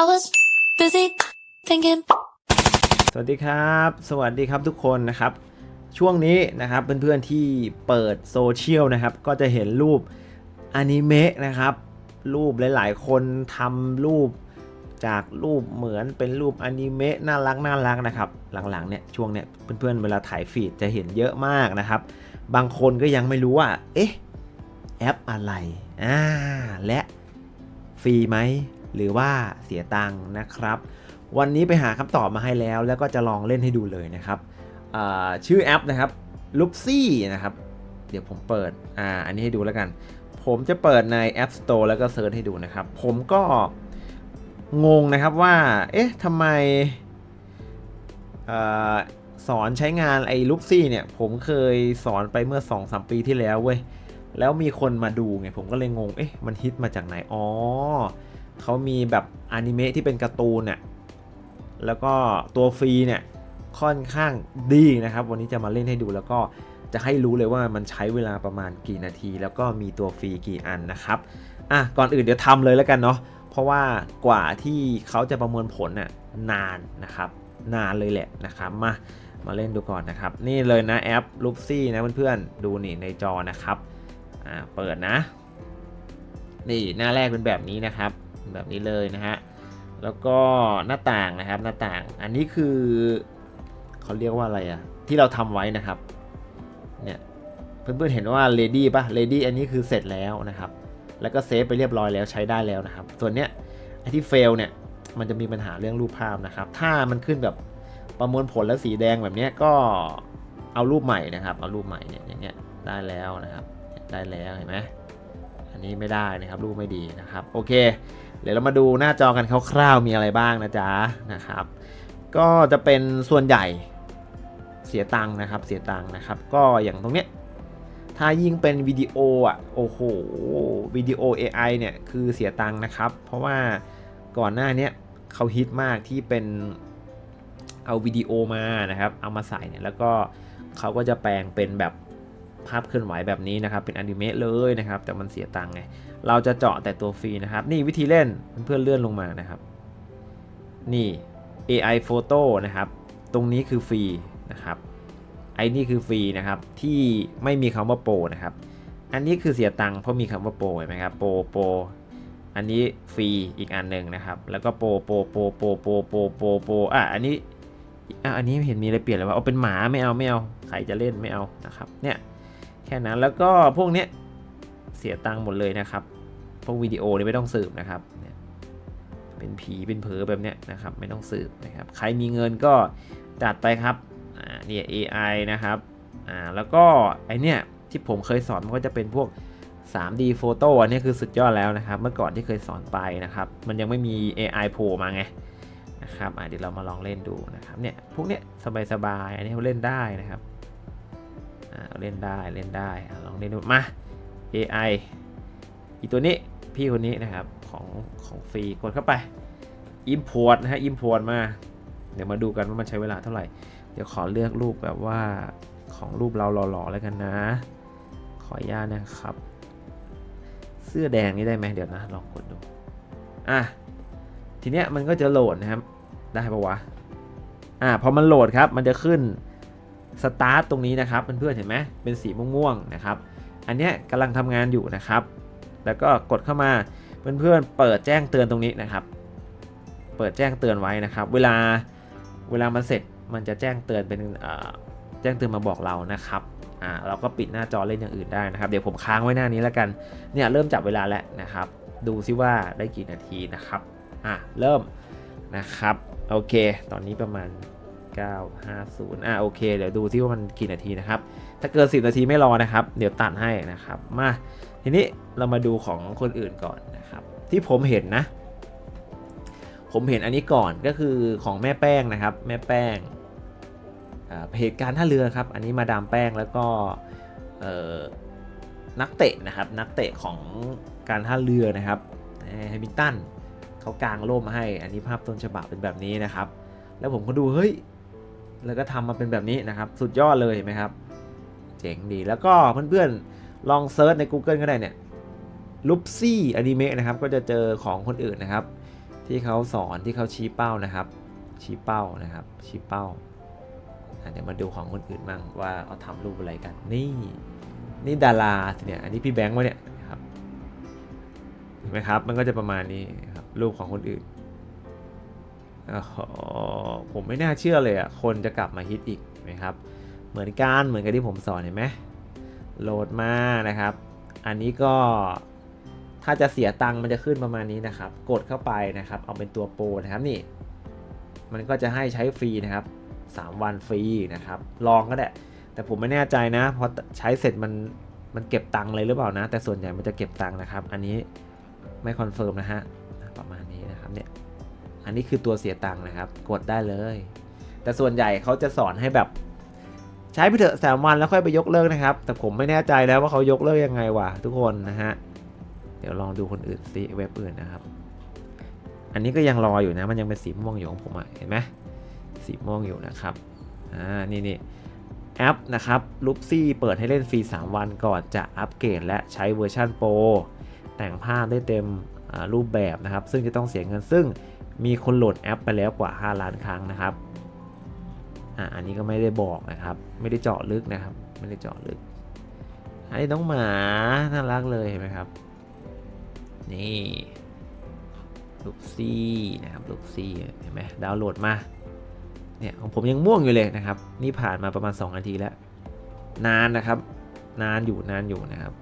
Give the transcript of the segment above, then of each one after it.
I was busy thinking. สวัสดีครับ สวัสดีครับทุกคนนะครับ ช่วงนี้นะครับเพื่อนๆที่เปิดโซเชียลนะครับ ก็จะเห็นรูปอนิเมะนะครับ รูปหลายๆ คนทำรูปจากรูปเหมือนเป็นรูปอนิเมะน่ารักน่ารักนะครับ หลังๆเนี่ยช่วงเนี้ยเพื่อนๆเวลาถ่ายฟีดจะเห็นเยอะมากนะครับ บางคนก็ยังไม่รู้ว่า เอ๊ะ แอปอะไรอ่าและฟรีไหม หรือว่าเสียตังค์นะครับ วันนี้ไปหาคำตอบมาให้แล้ว แล้วก็จะลองเล่นให้ดูเลยนะครับชื่อแอปนะครับ l u p s y นะครับ เดี๋ยวผมเปิดอ่าอันนี้ให้ดูแล้วกัน ผมจะเปิดใน App Store แล้วก็เซิร์ชให้ดูนะครับ ผมก็งงนะครับว่า เอ๊ะทำไมออสอนใช้งานไอ้ l u p s y เนี่ย ผมเคยสอนไปเมื่อ2-3ปีที่แล้วเว้ย แล้วมีคนมาดูไง ผมก็เลยงง เอ๊ะ มันฮิตมาจากไหน อ๋อ เขามีแบบอนิเมะที่เป็นการ์ตูนน่ะแล้วก็ตัวฟรีเนี่ยค่อนข้างดีนะครับ วันนี้จะมาเล่นให้ดูแล้วก็จะให้รู้เลยว่ามันใช้เวลาประมาณกี่นาที แล้วก็มีตัวฟรีกี่อันนะครับอะก่อนอื่นเดี๋ยวทำเลยแล้วกันเนาะเพราะว่ากว่าที่เขาจะประเมินผลน่ะนานนะครับ นานเลยแหละนะครับมามาเล่นดูก่อนนะครับ นี่เลยนะแอป l u p s y นะเพื่อนๆดูนี่ในจอนะครับอ่าเปิดนะ นี่หน้าแรกเป็นแบบนี้นะครับ แบบนี้เลยนะฮะ แล้วก็หน้าต่างนะครับหน้าต่าง อันนี้คือเขาเรียกว่าอะไรอะที่เราทำไว้นะครับ เนี่ยเพื่อนๆเห็นว่า ready ป่ะ ready อันนี้คือเสร็จแล้วนะครับ แล้วก็เซฟไปเรียบร้อยแล้วใช้ได้แล้วนะครับ ส่วนเนี้ยไอที่ fail เนี่ยมันจะมีปัญหาเรื่องรูปภาพนะครับ ถ้ามันขึ้นแบบประมวลผลแล้วสีแดงแบบเนี้ยก็เอารูปใหม่นะครับ เอารูปใหม่เนี่ยอย่างเงี้ยได้แล้วนะครับ ได้แล้วเห็นไหมอันนี้ไม่ได้นะครับ รูปไม่ดีนะครับ โอเค เดี๋ยวเรามาดูหน้าจอกันคร่าวๆมีอะไรบ้างนะจ๊ะนะครับ ก็จะเป็นส่วนใหญ่เสียตังค์นะครับเสียตังค์นะครับ ก็อย่างตรงเนี้ยถ้ายิ่งเป็นวิดีโออะโอ้โหวิดีโอ AI เนี่ยคือเสียตังค์นะครับ เพราะว่าก่อนหน้านี้เขาฮิตมากที่เป็นเอาวิดีโอมานะครับ เอามาใส่เนี่ยแล้วก็เขาก็จะแปลงเป็นแบบ ภาพเคลื่อนไหวแบบนี้นะครับ เป็นอนิเมะเลยนะครับ แต่มันเสียตังค์ไง เราจะเจาะแต่ตัวฟรีนะครับ นี่วิธีเล่นเพื่อนเลื่อนลงมานะครับ นี่ AI Photo นะครับ ตรงนี้คือฟรีนะครับ ไอ้นี่คือฟรีนะครับ ที่ไม่มีคำว่าโปรนะครับ อันนี้คือเสียตังค์เพราะมีคำว่าโปรเห็นไหมครับ โปรโปรอันนี้ฟรีอีกอันหนึ่งนะครับ แล้วก็โปรโปรโปรโปรโปรโปรโปรโปรอะ อันนี้อะอันนี้เห็นมีอะไรเปลี่ยนเลยว่าเอาเป็นหมาไม่เอาไม่เอา ใครจะเล่นไม่เอานะครับ เนี่ย แค่นั้นแล้วก็พวกเนี้ยเสียตังค์หมดเลยนะครับ พวกวิดีโอนี่ไม่ต้องสืบนะครับ เป็นผีเป็นเผลอแบบเนี้ยนะครับไม่ต้องสืบนะครับ ใครมีเงินก็จัดไปครับอ่าเนี่ย AI นะครับอ่าแล้วก็ไอเนี้ยที่ผมเคยสอนมันก็จะเป็นพวก 3D โฟโต้อันนี้คือสุดยอดแล้วนะครับ เมื่อก่อนที่เคยสอนไปนะครับ มันยังไม่มี AI โผล่มาไงนะครับเดี๋ยวเรามาลองเล่นดูนะครับเนี่ยพวกเนี้ยสบายๆอันนี้เราเล่นได้นะครับ เล่นได้เล่นได้ลองเล่นดูมา AI อีตัวนี้พี่คนนี้นะครับของของฟรีกดเข้าไป Import นะฮะ Import มา เดี๋ยวมาดูกันว่ามันใช้เวลาเท่าไหร่ เดี๋ยวขอเลือกรูปแบบว่าของรูปเราหล่อๆแล้วกันนะ ขออนุญาตนะครับ เสื้อแดงนี่ได้ไหมเดี๋ยวนะลองกดดูอะทีเนี้ยมันก็จะโหลดนะครับ ได้ปะวะอะพอมันโหลดครับมันจะขึ้น สตาร์ตตรงนี้นะครับเพื่อนๆเห็นไหมเป็นสีม่วงๆนะครับ อันนี้กำลังทำงานอยู่นะครับ แล้วก็กดเข้ามาเพื่อนๆเปิดแจ้งเตือนตรงนี้นะครับ เปิดแจ้งเตือนไว้นะครับ เวลาเวลามันเสร็จมันจะแจ้งเตือนเป็นแจ้งเตือนมาบอกเรานะครับอ่าเราก็ปิดหน้าจอเล่นอย่างอื่นได้นะครับ เดี๋ยวผมค้างไว้หน้านี้แล้วกันเนี่ยเริ่มจับเวลาแล้วนะครับ ดูซิว่าได้กี่นาทีนะครับอะเริ่มนะครับโอเค ตอนนี้ประมาณ 950 อะโอเค เดี๋ยวดูซิว่ามันกี่นาทีนะครับ ถ้าเกิน 10 นาทีไม่รอนะครับ เดี๋ยวตัดให้นะครับ มา ทีนี้เรามาดูของคนอื่นก่อนนะครับ ที่ผมเห็นนะ ผมเห็นอันนี้ก่อนก็คือของแม่แป้งนะครับ แม่แป้งอ่าเหตุการณ์ท่าเรือครับ อันนี้มาดามแป้งแล้วก็เอ่อนักเตะนะครับ นักเตะของการท่าเรือนะครับแฮมิลตันเขากางร่มมาให้ อันนี้ภาพต้นฉบับเป็นแบบนี้นะครับ แล้วผมก็ดู เฮ้ย แล้วก็ทำมาเป็นแบบนี้นะครับ สุดยอดเลยเห็นไหมครับ เจ๋งดีแล้วก็เพื่อนๆลองเซิร์ชใน Google ก็ได้เนี่ยลุปซี่อนิเมะนะครับ ก็จะเจอของคนอื่นนะครับ ที่เขาสอนที่เขาชี้เป้านะครับ ชี้เป้านะครับ ชี้เป้าเดี๋ยวมาดูของคนอื่นบ้างว่าเขาทำรูปอะไรกัน นี่นี่ดาราสิเนี่ยอันนี้พี่แบงค์วะเนี่ยครับเห็นไหมครับ มันก็จะประมาณนี้ครับรูปของคนอื่น ผมไม่น่าเชื่อเลยอะ คนจะกลับมาฮิตอีกนไหมครับ เหมือนกันเหมือนกับที่ผมสอนเห็นไหมโหลดมานะครับ อันนี้ก็ถ้าจะเสียตังค์มันจะขึ้นประมาณนี้นะครับ กดเข้าไปนะครับ เอาเป็นตัวโปรนะครับนี่ มันก็จะให้ใช้ฟรีนะครับ 3 วันฟรีนะครับ ลองก็ได้ แต่ผมไม่แน่ใจนะพราะใช้เสร็จมันมันเก็บตังค์เลยหรือเปล่านะ แต่ส่วนใหญ่มันจะเก็บตังค์นะครับ อันนี้ไม่คอนเฟิร์มนะฮะประมาณนี้นะครับเนี่ย อันนี้คือตัวเสียตังค์นะครับ กดได้เลย แต่ส่วนใหญ่เขาจะสอนให้แบบ ใช้ไปเถอะสามวันแล้วค่อยไปยกเลิกนะครับ แต่ผมไม่แน่ใจแล้วว่าเขายกเลิกยังไงวะทุกคนนะฮะ เดี๋ยวลองดูคนอื่นสิเว็บอื่นนะครับ อันนี้ก็ยังรออยู่นะ มันยังเป็นสีม่วงอยู่ของผมอะเห็นไหมสีม่วงอยู่นะครับ อ่า นี่นี่แอปนะครับลูปซี่เปิดให้เล่นฟรี 3 วันก่อนจะอัปเกรดและใช้เวอร์ชันโปรแต่งภาพได้เต็มรูปแบบนะครับ ซึ่งจะต้องเสียเงินซึ่ง มีคนโหลดแอปไปแล้วกว่า 5 ล้านครั้งนะครับ อ่าอันนี้ก็ไม่ได้บอกนะครับ ไม่ได้เจาะลึกนะครับ ไม่ได้เจาะลึกไอ้น้องหมาน่ารักเลยเห็นไหมครับ นี่ลูกซี่นะครับลูกซี่เห็นไหมดาวน์โหลดมา เนี่ยของผมยังม่วงอยู่เลยนะครับ นี่ผ่านมาประมาณ 2 นาทีแล้ว นานนะครับ นานอยู่นานอยู่นะครับ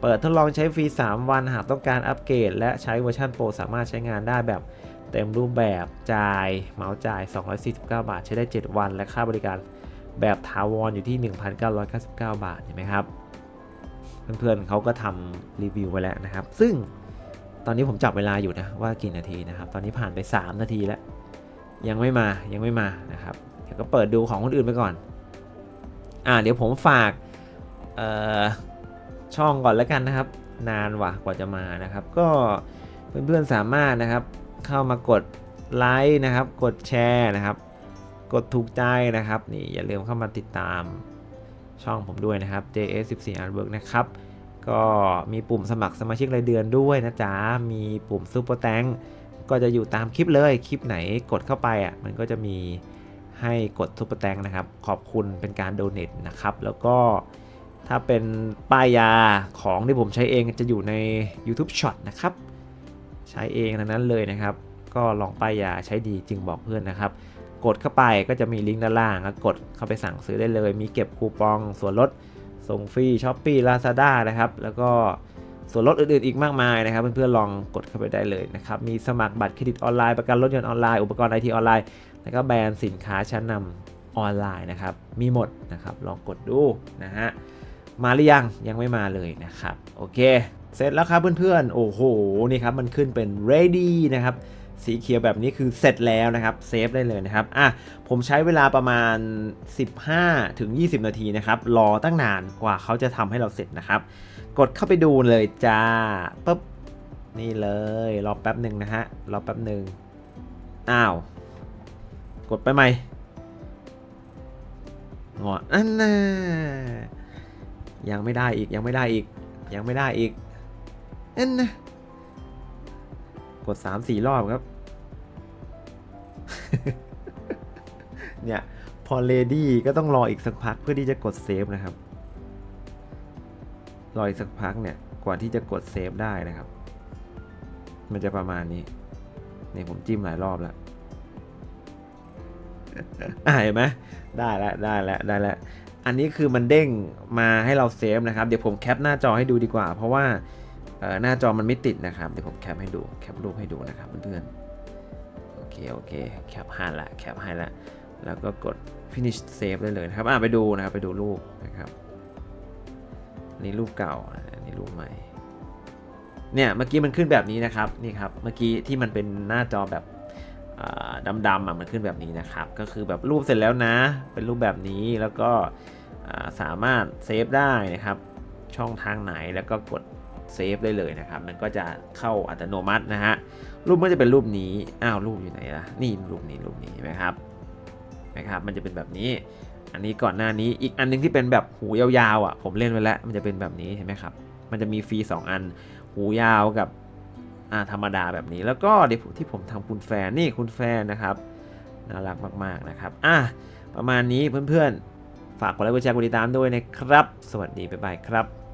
เปิดทดลองใช้ฟรี 3 วันหากต้องการอัปเกรด และใช้เวอร์ชันโปรสามารถใช้งานได้แบบเต็มรูปแบบจ่ายเหมาจ่าย 249 บาท ใช้ได้ 7 วัน และค่าบริการแบบถาวรอยู่ที่ 1,999 บาทเห็นไหมครับ เพื่อนๆเขาก็ทำรีวิวไว้แล้วนะครับ ซึ่งตอนนี้ผมจับเวลาอยู่นะว่ากี่นาทีนะครับ ตอนนี้ผ่านไป 3 นาทีแล้ว ยังไม่มายังไม่มานะครับเดี๋ยวก็เปิดดูของคนอื่นไปก่อน อ่าเดี๋ยวผมฝากเอ่อ ช่องก่อนแล้วกันนะครับ นานว่ะกว่าจะมานะครับ ก็เพื่อนๆสามารถนะครับ เข้ามากดไลค์นะครับ กดแชร์นะครับ กดถูกใจนะครับนี่อย่าลืมเข้ามาติดตามช่องผมด้วยนะครับ JS14 Artwork นะครับ ก็มีปุ่มสมัครสมาชิกรายเดือนด้วยนะจ๊ะ มีปุ่มซุปเปอร์แตงก็จะอยู่ตามคลิปเลย คลิปไหนกดเข้าไปอะ มันก็จะมีให้กดซุปเปอร์แตงนะครับ ขอบคุณเป็นการโดเน a นะครับ แล้วก็ ถ้าเป็นป้ายยาของที่ผมใช้เองจะอยู่ใน YouTube Shot นะครับ ใช้เองทังนั้นเลยนะครับ ก็ลองป้ายยาใช้ดีจึงบอกเพื่อนนะครับ กดเข้าไปก็จะมีลิงก์ด้านล่างกดเข้าไปสั่งซื้อได้เลย มีเก็บคูปองส่วนลดส่งฟรีช้อปปี้ลาซาด้านะครับ แล้วก็ส่วนลดอื่นๆอีกมากมายนะครับ เพื่อนๆลองกดเข้าไปได้เลยนะครับ มีสมัครบัตรเครดิตออนไลน์ประกันรถยนต์ออนไลน์อุปกรณ์ไอทีออนไลน์ แล้วก็แบรนด์สินค้าชั้นนำออนไลน์นะครับ มีหมดนะครับ ลองกดดูนะฮะ มาหรือยังยังไม่มาเลยนะครับ โอเค เสร็จแล้วครับเพื่อนๆ โอ้โหนี่ครับมันขึ้นเป็น ready นะครับสีเขียวแบบนี้คือเสร็จแล้วนะครับเซฟได้เลยนะครับอะผมใช้เวลาประมาณ 15ถึง20 นาทีนะครับรอตั้งนานกว่าเขาจะทำให้เราเสร็จนะครับ กดเข้าไปดูเลยจ้าปุ๊บนี่เลยรอแป๊บหนึ่งนะฮะรอแป๊บหนึ่งอ้าว กดไปไหมงออันน่ะ ยังไม่ได้อีกยังไม่ได้อีก ยังไม่ได้อีกเอันนะกด 3-4 รอบครับ เนี่ย พอเลดี้ก็ต้องรออีกสักพักเพื่อที่จะกดเซฟนะครับ รออีกสักพักเนี่ย กว่าที่จะกดเซฟได้นะครับ มันจะประมาณนี้นี่ผมจิ้มหลายรอบแล้วอ่าเห็นไหมได้แล้วได้แล้วได้แล้ว อันนี้คือมันเด้งมาให้เราเซฟนะครับ เดี๋ยวผมแคปหน้าจอให้ดูดีกว่า เพราะว่าหน้าจอมันไม่ติดนะครับ เดี๋ยวผมแคปให้ดู แคปรูปให้ดูนะครับเพื่อนๆ โอเค โอเค แคปให้ละ แคปให้ละ แล้วก็กด finish save ได้เลยนะครับอ่าไปดูนะครับ ไปดูรูปนะครับ อันนี้รูปเก่า อันนี้รูปใหม่ เนี่ย เมื่อกี้มันขึ้นแบบนี้นะครับ นี่ครับ เมื่อกี้ที่มันเป็นหน้าจอแบบดำๆอะมันขึ้นแบบนี้นะครับ ก็คือแบบรูปเสร็จแล้วนะ เป็นรูปแบบนี้แล้วก็ สามารถเซฟได้นะครับ ช่องทางไหนแล้วก็กดเซฟได้เลยนะครับ มันก็จะเข้าอัตโนมัตินะฮะ รูปมันจะเป็นรูปนี้ อ้าว รูปอยู่ไหนล่ะ นี่รูปนี้รูปนี้นไหมครับ นะครับ มันจะเป็นแบบนี้ อันนี้ก่อนหน้านี้ อีกอันหนึงที่เป็นแบบหูยาวๆอะ ผมเล่นไว้แล้ว มันจะเป็นแบบนี้เห็นไหมครับ มันจะมีฟรี 2 อัน หูยาวกับอ่าธรรมดาแบบนี้ แล้วก็เดี๋ยวที่ผมทำคุณแฟน นี่คุณแฟนนะครับ น่ารักมากๆนะครับ อะ ประมาณนี้เพื่อนๆ ฝากกดไลค์กดแชร์กดติดตามด้วยนะครับ สวัสดีบ๊ายบายครับ